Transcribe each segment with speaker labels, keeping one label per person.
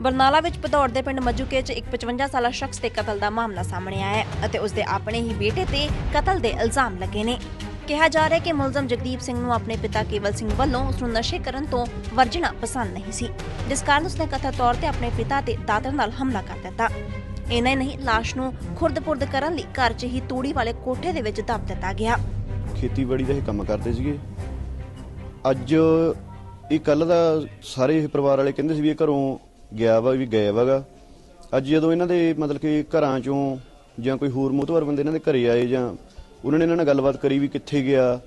Speaker 1: ਬਰਨਾਲਾ ਵਿੱਚ ਭਦੌੜ ਦੇ ਪਿੰਡ ਮੱਜੂਕੇ 'ਚ ਇੱਕ 55 ਸਾਲਾ ਸ਼ਖਸ ਦੇ ਕਤਲ ਦਾ ਮਾਮਲਾ ਸਾਹਮਣੇ ਆਇਆ ਹੈ ਅਤੇ ਉਸ ਦੇ ਆਪਣੇ ਹੀ ਬੇਟੇ ਤੇ ਕਤਲ ਦੇ ਇਲਜ਼ਾਮ ਲੱਗੇ ਨੇ। ਕਿਹਾ ਜਾ ਰਿਹਾ ਹੈ ਕਿ ਮੁਲਜ਼ਮ ਜਗਦੀਪ ਸਿੰਘ ਨੂੰ ਆਪਣੇ ਪਿਤਾ ਕੇਵਲ ਸਿੰਘ ਵੱਲੋਂ ਉਸ ਨੂੰ ਨਸ਼ੇ ਕਰਨ ਤੋਂ ਵਰਜਣਾ ਪਸੰਦ ਨਹੀਂ ਸੀ। ਜਿਸ ਕਾਰਨ ਉਸਨੇ ਕਥਾ ਤੌਰ ਤੇ ਆਪਣੇ ਪਿਤਾ ਤੇ ਦਾਤਰ ਨਾਲ ਹਮਲਾ ਕਰ ਦਿੱਤਾ। ਇੰਨਾ ਨਹੀਂ, ਲਾਸ਼ ਨੂੰ ਖੁਰਦ-ਪੁਰਦ ਕਰਨ ਲਈ ਘਰ 'ਚ ਹੀ ਤੂੜੀ ਵਾਲੇ ਕੋਠੇ ਦੇ ਵਿੱਚ ਦੱਬ ਦਿੱਤਾ ਗਿਆ।
Speaker 2: ਖੇਤੀਬਾੜੀ ਦਾ ਇਹ ਕੰਮ ਕਰਦੇ ਸੀਗੇ। ਅੱਜ ਇਹ ਕੱਲ ਦਾ ਸਾਰੇ ਇਹ ਪਰਿਵਾਰ ਵਾਲੇ ਕਹਿੰਦੇ ਸੀ ਵੀ ਇਹ ਘਰੋਂ ਗਿਆ ਵਾ, ਵੀ ਗਏ ਵਾਗਾ। ਅੱਜ ਜਦੋਂ ਇਹਨਾਂ ਦੇ ਮਤਲਬ ਕਿ ਘਰਾਂ ਚੋਂ ਜਾਂ ਕੋਈ ਹੋਰ ਮੋਤਵਰ ਬੰਦੇ ਇਹਨਾਂ ਦੇ ਘਰੇ ਆਏ ਜਾਂ ਉਹਨਾਂ ਨੇ ਇਹਨਾਂ ਨਾਲ ਗੱਲਬਾਤ ਕਰੀ ਵੀ ਕਿੱਥੇ ਗਿਆ,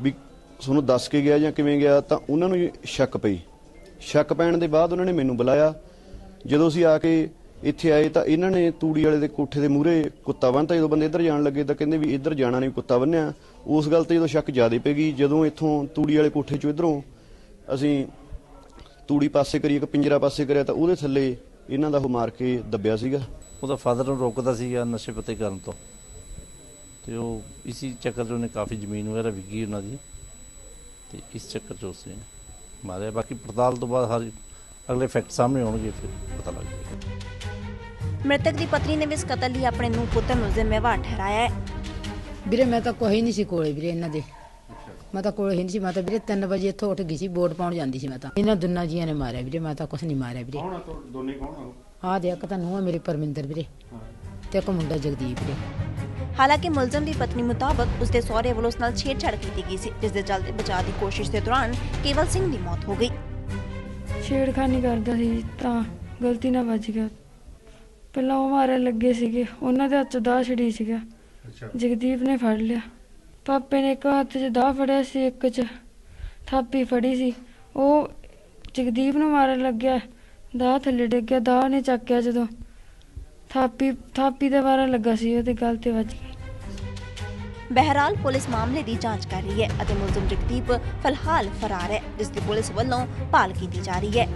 Speaker 2: ਵੀ ਤੁਹਾਨੂੰ ਦੱਸ ਕੇ ਗਿਆ ਜਾਂ ਕਿਵੇਂ ਗਿਆ, ਤਾਂ ਉਹਨਾਂ ਨੂੰ ਸ਼ੱਕ ਪਈ। ਸ਼ੱਕ ਪੈਣ ਦੇ ਬਾਅਦ ਉਹਨਾਂ ਨੇ ਮੈਨੂੰ ਬੁਲਾਇਆ। ਜਦੋਂ ਅਸੀਂ ਆ ਕੇ ਇੱਥੇ ਆਏ ਤਾਂ ਇਹਨਾਂ ਨੇ ਤੂੜੀ ਵਾਲੇ ਦੇ ਕੋਠੇ ਦੇ ਮੂਹਰੇ ਕੁੱਤਾ ਬੰਨ੍ਹਤਾ ਜਦੋਂ ਬੰਦੇ ਇੱਧਰ ਜਾਣ ਲੱਗੇ ਤਾਂ ਕਹਿੰਦੇ ਵੀ ਇੱਧਰ ਜਾਣਾ ਨਹੀਂ, ਕੁੱਤਾ ਬੰਨਿਆ। ਉਸ ਗੱਲ ਤੇ ਜਦੋਂ ਸ਼ੱਕ ਜ਼ਿਆਦਾ ਪੈ ਗਈ, ਜਦੋਂ ਇੱਥੋਂ ਤੂੜੀ ਵਾਲੇ ਕੋਠੇ ਚੋਂ ਇੱਧਰੋਂ ਅਸੀਂ ਤੂੜੀ ਪਾਸੇ ਕਰੀ ਇੱਕ ਪਿੰਜਰਾ ਪਾਸੇ ਕਰਿਆ ਤਾਂ ਉਹਦੇ ਥੱਲੇ ਇਹਨਾਂ ਦਾ ਉਹ ਮਾਰ ਕੇ ਦੱਬਿਆ ਸੀਗਾ।
Speaker 3: ਉਹਦਾ ਫਾਦਰ ਨੂੰ ਰੋਕਦਾ ਸੀਗਾ ਨਸ਼ੇ ਪੱਤੇ ਕਰਨ ਤੋਂ। ਤੇ ਉਹ ਇਸੀ ਚੱਕਰ 'ਚ ਉਹਨੇ ਕਾਫੀ ਜ਼ਮੀਨ ਵਗੈਰਾ ਵਿਕੀ ਉਹਨਾਂ ਦੀ। ਤੇ ਇਸ ਚੱਕਰ 'ਚ ਉਸਨੇ ਮਾਰਿਆ। ਬਾਕੀ ਪੜਤਾਲ ਤੋਂ ਬਾਅਦ ਹਰ ਅਗਲੇ ਫੈਕਟ ਸਾਹਮਣੇ ਆਉਣਗੇ ਫਿਰ ਪਤਾ ਲੱਗ ਜਾਏਗਾ।
Speaker 1: ਮ੍ਰਿਤਕ ਦੀ ਪਤਨੀ ਨੇ ਵੀ ਇਸ ਕਤਲ ਲਈ ਆਪਣੇ ਨੂੰ ਪੁੱਤਰ ਨੂੰ ਜ਼ਿੰਮੇਵਾਰ ਠਹਿਰਾਇਆ ਹੈ।
Speaker 4: ਵੀਰੇ ਮੈਂ ਤਾਂ ਕੋਈ ਨਹੀਂ ਸੀ ਕੋਲੇ ਵੀਰੇ ਇਹਨਾਂ ਦੇ। ਮੈਂ ਤਾਂ ਕੋਲੇ ਹੀ ਨਹੀਂ ਸੀ ਮੈਂ ਤਾਂ ਵੀਰੇ 3 ਵਜੇ ਇੱਥੋਂ ਉੱਠ ਗਈ ਸੀ ਵੋਟ ਪਾਉਣ ਜਾਂਦੀ ਸੀ ਮੈਂ ਤਾਂ। ਇਹਨਾਂ ਦੋਨਾਂ ਜੀਆਂ ਨੇ ਮਾਰਿਆ ਵੀਰੇ ਮੈਂ ਤਾਂ ਕੁਛ ਨਹੀਂ ਮਾਰਿਆ ਵੀਰੇ। ਕੌਣ ਆ ਦੋਨੇ ਕੌਣ ਆ ਆ ਦੇ ਇੱਕ ਤਾਂ ਨੂੰਹ ਆ ਮੇਰੀ ਪਰਮਿੰਦਰ ਵੀਰੇ ਤੇ ਇੱਕ ਮੁੰਡਾ ਜਗਦੀਪ ਵੀਰੇ।
Speaker 1: ਹਾਲਾਂਕਿ ਮੁਲਜ਼ਮ ਦੀ ਪਤਨੀ ਮੁਤਾਬਕ ਉਸਦੇ ਸਹੁਰੇ ਵੱਲੋਂ ਉਸ ਨਾਲ ਛੇੜਛਾੜ ਕੀਤੀ ਗਈ ਸੀ ਜਿਸ ਦੇ ਚੱਲਦੇ ਬਚਾਅ ਦੀ ਕੋਸ਼ਿਸ਼ ਦੇ ਦੌਰਾਨ ਕੇਵਲ ਸਿੰਘ ਦੀ ਮੌਤ ਹੋ ਗਈ।
Speaker 5: ਛੇੜਖਾਨੀ ਕਰਦਾ ਸੀ ਤਾਂ ਗਲਤੀ ਨਾਲ ਵੱਜ ਗਿਆ। ਪਹਿਲਾਂ ਉਹ ਮਾਰਨ ਲੱਗੇ ਸੀਗੇ ਉਹਨਾਂ ਦੇ ਹੱਥ 'ਚ ਦਾਅ ਛੜੀ ਸੀਗਾ। ਜਗਦੀਪ ਨੇ ਫੜ ਲਿਆ। ਪਾਪੇ ਨੇ ਇੱਕ ਹੱਥ 'ਚ ਦਾਅ ਫੜਿਆ ਸੀ, ਇੱਕ 'ਚ ਥਾਪੀ ਫੜੀ ਸੀ। ਉਹ ਜਗਦੀਪ ਨੂੰ ਮਾਰਨ ਲੱਗਿਆ। ਦਾਅ ਥੱਲੇ ਡਿੱਗ ਗਿਆ। ਦਾਅ ਨੇ ਚੱਕਿਆ ਜਦੋਂ ਥਾਪੀ ਥਾਪੀ ਦਾ ਮਾਰਨ ਲੱਗਾ ਸੀ, ਉਹਦੇ ਗਲ ਤੇ ਵੱਜ ਗਈ।
Speaker 1: ਬਹਿਰਾਲ ਪੁਲਿਸ ਮਾਮਲੇ ਦੀ ਜਾਂਚ ਕਰ ਰਹੀ ਹੈ ਅਤੇ ਮੁਲਜ਼ਮ ਜਗਦੀਪ ਫਿਲਹਾਲ ਫਰਾਰ ਹੈ, ਜਿਸ ਦੀ ਪੁਲਿਸ ਵੱਲੋਂ ਭਾਲ ਕੀਤੀ ਜਾ ਰਹੀ ਹੈ।